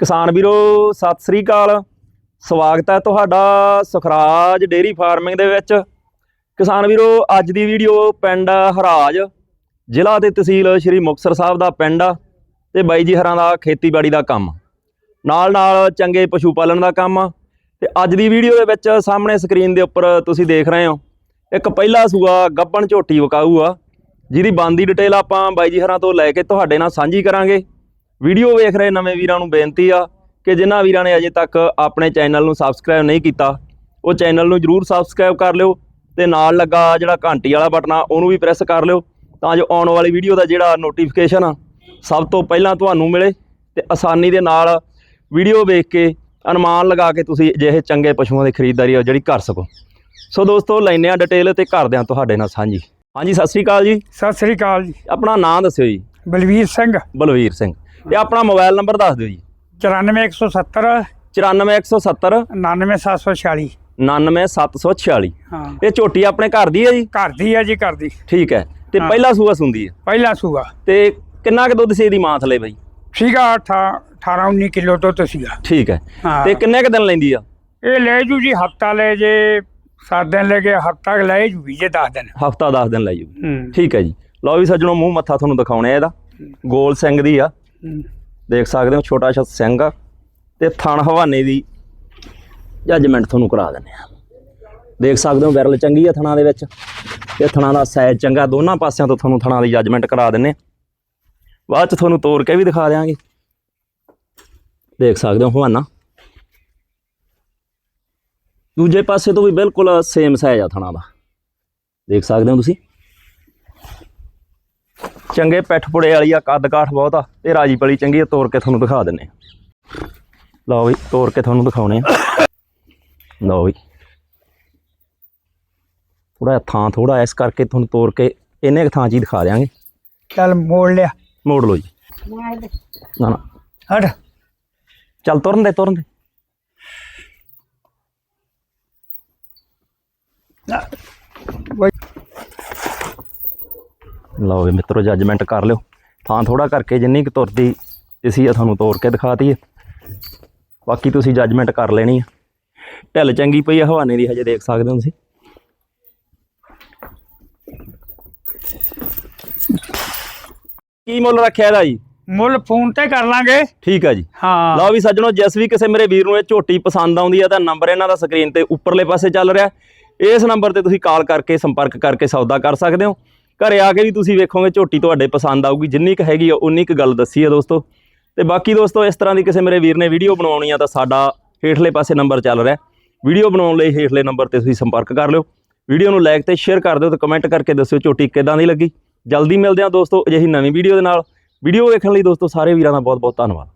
ਕਿਸਾਨ ਵੀਰੋ, ਸਤਿ ਸ੍ਰੀ ਅਕਾਲ। ਸਵਾਗਤ ਹੈ ਤੁਹਾਡਾ ਸੁਖਰਾਜ ਡੇਰੀ ਫਾਰਮਿੰਗ ਦੇ ਵਿੱਚ। ਕਿਸਾਨ ਵੀਰੋ, ਅੱਜ ਦੀ ਵੀਡੀਓ ਪਿੰਡ ਹਰਾਜ, ਜ਼ਿਲ੍ਹਾ ਤੇ ਤਹਿਸੀਲ ਸ਼੍ਰੀ ਮੁਕਤਸਰ ਸਾਹਿਬ ਦਾ ਪਿੰਡ ਆ ਤੇ ਬਾਈ ਜੀ ਹਰਾਂ ਦਾ ਖੇਤੀਬਾੜੀ ਦਾ ਕੰਮ। ਨਾਲ ਨਾਲ ਚੰਗੇ ਪਸ਼ੂ ਪਾਲਣ ਦਾ ਕੰਮ ਆ। ਤੇ ਅੱਜ ਦੀ ਵੀਡੀਓ ਦੇ ਵਿੱਚ ਸਾਹਮਣੇ ਸਕਰੀਨ ਦੇ ਉੱਪਰ ਤੁਸੀਂ ਦੇਖ ਰਹੇ ਹੋ, ਇੱਕ ਪਹਿਲਾ ਸੂਆ ਗੱਬਣ ਝੋਟੀ ਵਕਾਊ ਆ। ਜਿਹਦੀ ਬੰਦੀ ਡਿਟੇਲ ਆਪਾਂ ਬਾਈ ਜੀ ਹਰਾਂ ਤੋਂ ਲੈ ਕੇ ਤੁਹਾਡੇ ਨਾਲ ਸਾਂਝੀ ਕਰਾਂਗੇ। ਵੀਡੀਓ ਵੇਖ ਰਹੇ ਨਵੇਂ ਵੀਰਾਂ ਨੂੰ ਬੇਨਤੀ ਆ ਕਿ ਜਿਨ੍ਹਾਂ ਵੀਰਾਂ ਨੇ ਅਜੇ ਤੱਕ ਆਪਣੇ ਚੈਨਲ ਨੂੰ ਸਬਸਕ੍ਰਾਈਬ ਨਹੀਂ ਕੀਤਾ ਉਹ ਚੈਨਲ ਨੂੰ ਜਰੂਰ ਸਬਸਕ੍ਰਾਈਬ ਕਰ ਲਿਓ ਤੇ ਨਾਲ ਲੱਗਾ ਜਿਹੜਾ ਘੰਟੀ ਵਾਲਾ ਬਟਨ ਆ ਉਹਨੂੰ ਵੀ ਪ੍ਰੈਸ ਕਰ ਲਿਓ ਤਾਂ ਜੋ ਆਉਣ ਵਾਲੀ ਵੀਡੀਓ ਦਾ ਜਿਹੜਾ ਨੋਟੀਫਿਕੇਸ਼ਨ ਆ ਸਭ ਤੋਂ ਪਹਿਲਾਂ ਤੁਹਾਨੂੰ ਮਿਲੇ ਤੇ ਆਸਾਨੀ ਦੇ ਨਾਲ ਵੀਡੀਓ ਵੇਖ ਕੇ ਅਨੁਮਾਨ ਲਗਾ ਕੇ ਤੁਸੀਂ ਅਜਿਹੇ ਚੰਗੇ ਪਸ਼ੂਆਂ ਦੀ ਖਰੀਦਦਾਰੀ ਆ ਜਿਹੜੀ ਕਰ ਸਕੋ। ਸੋ ਦੋਸਤੋ ਲੈਨੇ ਆ ਡਿਟੇਲ ਤੇ ਕਰਦੇ ਆ ਤੁਹਾਡੇ ਨਾਲ ਸਾਂਝੀ। ਹਾਂਜੀ ਸਤਿ ਸ੍ਰੀ ਅਕਾਲ ਜੀ। ਸਤਿ ਸ੍ਰੀ ਅਕਾਲ ਜੀ। ਆਪਣਾ ਨਾਮ ਦੱਸਿਓ ਜੀ। ਬਲਵੀਰ ਸਿੰਘ। ਬਲਵੀਰ ਸਿੰਘ। ਤੇ ਆਪਣਾ ਮੋਬਾਈਲ ਨੰਬਰ ਦੱਸ ਦਿਓ ਜੀ। 94170 94170 99746 99746 ਹਾਂ। ਇਹ ਝੋਟੀ ਆਪਣੇ ਘਰ ਦੀ ਹੈ ਜੀ? ਘਰ ਦੀ ਹੈ ਜੀ ਘਰ ਦੀ। ਠੀਕ ਹੈ। ਤੇ। ਪਹਿਲਾ ਸੂਆ ਸੁੰਦੀ ਹੈ? ਪਹਿਲਾ ਸੂਆ। ਤੇ ਕਿੰਨਾ ਕੁ ਦੁੱਧ ਸੀ ਇਹਦੀ ਮਾਂ ਥਲੇ ਬਈ? ਸੀਗਾ 18 19 ਕਿਲੋ ਦੁੱਧ ਸੀਗਾ। ਠੀਕ ਹੈ। ਤੇ ਕਿੰਨੇ ਕੁ ਦਿਨ ਲੈਂਦੀ ਆ? ਇਹ ਲੈ ਜੂ ਜੀ ਹਫਤਾ ਲੈ ਜੇ 7 ਦਿਨ ਲੈ ਕੇ ਹਫਤਾ ਲੈ ਜੂ ਵੀ ਜੇ 10 ਦਿਨ। ਹਫਤਾ 10 ਦਿਨ ਲੈ ਜੂ। ਠੀਕ ਹੈ ਜੀ। ਲਓ ਵੀ ਸੱਜਣੋ ਮੂੰਹ ਮੱਥਾ ਤੁਹਾਨੂੰ ਦਿਖਾਉਣੇ ਆ ਇਹਦਾ। ਗੋਲ ਸਿੰਘ ਦੀ ਆ। ਦੇਖ ਸਕਦੇ ਹੋ ਛੋਟਾ ਜਿਹਾ ਸਿੰਘ ਆ ਤੇ ਥਣ ਹਵਾਨੇ ਦੀ ਜੱਜਮੈਂਟ ਤੁਹਾਨੂੰ ਕਰਾ ਦਿੰਦੇ ਆ। ਦੇਖ ਸਕਦੇ ਹੋ ਵਿਰਲ ਚੰਗੀ ਆ ਥਣਾਂ ਦੇ ਵਿੱਚ ਤੇ ਥਣਾ ਦਾ ਸਾਈਜ਼ ਚੰਗਾ, ਦੋਨਾਂ ਪਾਸਿਆਂ ਤੋਂ ਤੁਹਾਨੂੰ ਥਣਾਂ ਦੀ ਜੱਜਮੈਂਟ ਕਰਾ ਦਿੰਨੇ ਆ। ਬਾਅਦ ਚ ਤੁਹਾਨੂੰ ਤੋੜ ਕੇ ਵੀ ਦਿਖਾ ਦਿਆਂਗੇ। ਦੇਖ ਸਕਦੇ ਹੋ ਹਵਾਨਾ। ਦੂਜੇ ਪਾਸੇ ਤੋਂ ਵੀ ਬਿਲਕੁਲ ਸੇਮ ਸਾਈਜ਼ ਆ ਥਣਾਂ ਦਾ। ਦੇਖ ਸਕਦੇ ਹੋ ਤੁਸੀਂ? ਚੰਗੇ ਪਿੱਠ ਪੁੜੇ ਵਾਲੀ ਆ ਕੱਦ ਕਾਠ ਬਹੁਤ ਆ ਤੇ ਰਾਜੀ ਪਲੀ ਚੰਗੀ ਆ ਤੋੜ ਕੇ ਤੁਹਾਨੂੰ ਦਿਖਾ ਦਿੰਨੇ ਆ ਲਓ ਵੀ ਤੋੜ ਕੇ ਤੁਹਾਨੂੰ ਦਿਖਾਉਣੇ ਆ। ਲਓ ਵੀ। ਥੋੜਾ ਥਾਂ ਥੋੜਾ ਇਸ ਕਰਕੇ ਤੁਹਾਨੂੰ ਤੋੜ ਕੇ ਇੰਨੇ ਕੁ ਥਾਂ 'ਚ ਹੀ ਦਿਖਾ ਦਿਆਂਗੇ। ਚੱਲ ਮੋੜ ਲਿਆ। ਮੋੜ ਲਓ ਜੀ। ਨਾ ਨਾ। ਹਟ। ਚੱਲ ਤੁਰਨ ਦੇ ਤੁਰਨ ਦੇ। ਲਓ ਵੀ ਮਿੱਤਰੋ ਜੱਜਮੈਂਟ ਕਰ ਲਿਓ। ਥਾਂ ਥੋੜਾ ਕਰਕੇ ਜਿੰਨੀ ਕੁ ਤੁਰਦੀ ਅਸੀਂ ਤੁਹਾਨੂੰ ਤੋੜ ਕੇ ਦਿਖਾਤੀ ਹੈ ਬਾਕੀ ਤੁਸੀਂ ਜੱਜਮੈਂਟ ਕਰ ਲੈਣੀ ਆ। ਢਿੱਲ ਚੰਗੀ ਪਈ ਆ ਹਵਾਨੇ ਦੀ ਹਜੇ ਦੇਖ ਸਕਦੇ ਹੋ ਤੁਸੀਂ। ਕੀ ਮੁੱਲ ਰੱਖਿਆ ਇਹਦਾ ਜੀ? ਮੁੱਲ ਫੋਨ ਤੇ ਕਰ ਲਾਂਗੇ। ਠੀਕ ਆ ਜੀ। ਹਾਂ। ਲਓ ਵੀ ਸੱਜਣੋ ਜਿਸ ਵੀ ਕਿਸੇ ਮੇਰੇ ਵੀਰ ਨੂੰ ਇਹ ਝੋਟੀ ਪਸੰਦ ਆਉਂਦੀ ਹੈ ਤਾਂ ਨੰਬਰ ਇਹਨਾਂ ਦਾ ਸਕਰੀਨ ਤੇ ਉੱਪਰਲੇ ਪਾਸੇ ਚੱਲ ਰਿਹਾ। ਇਸ ਨੰਬਰ ਤੇ ਤੁਸੀਂ ਕਾਲ ਕਰਕੇ ਸੰਪਰਕ ਕਰਕੇ ਸੌਦਾ ਕਰ ਸਕਦੇ ਹੋ। ਘਰੇ ਆ ਕੇ ਵੀ ਤੁਸੀਂ ਵੇਖੋਗੇ ਝੋਟੀ ਤੁਹਾਡੇ ਪਸੰਦ ਆਊਗੀ, ਜਿੰਨੀ ਕੁ ਹੈਗੀ ਆ, ਉਨੀ ਕੁ ਗੱਲ ਦੱਸੀ ਆ ਦੋਸਤੋ। ਤੇ ਬਾਕੀ ਦੋਸਤੋ, ਇਸ ਤਰ੍ਹਾਂ ਦੀ ਕਿਸੇ ਮੇਰੇ ਵੀਰ ਨੇ ਵੀਡੀਓ ਬਣਾਉਣੀ ਆ ਤਾਂ ਸਾਡਾ ਹੇਠਲੇ ਪਾਸੇ ਨੰਬਰ ਚੱਲ ਰਿਹਾ। ਵੀਡੀਓ ਬਣਾਉਣ ਲਈ ਹੇਠਲੇ ਨੰਬਰ ਤੇ ਤੁਸੀਂ ਸੰਪਰਕ ਕਰ ਲਿਓ। ਵੀਡੀਓ ਨੂੰ ਲਾਈਕ ਤੇ ਸ਼ੇਅਰ ਕਰ ਦਿਓ ਤੇ ਕਮੈਂਟ ਕਰਕੇ ਦੱਸਿਓ ਝੋਟੀ ਕਿਦਾਂ ਦੀ ਲੱਗੀ। ਜਲਦੀ ਮਿਲਦੇ ਹਾਂ ਦੋਸਤੋ ਅਜਿਹੀ ਨਵੀਂ ਵੀਡੀਓ ਦੇ ਨਾਲ। ਵੀਡੀਓ ਵੇਖਣ ਲਈ ਦੋਸਤੋ ਸਾਰੇ ਵੀਰਾਂ ਦਾ ਬਹੁਤ ਬਹੁਤ ਧੰਨਵਾਦ।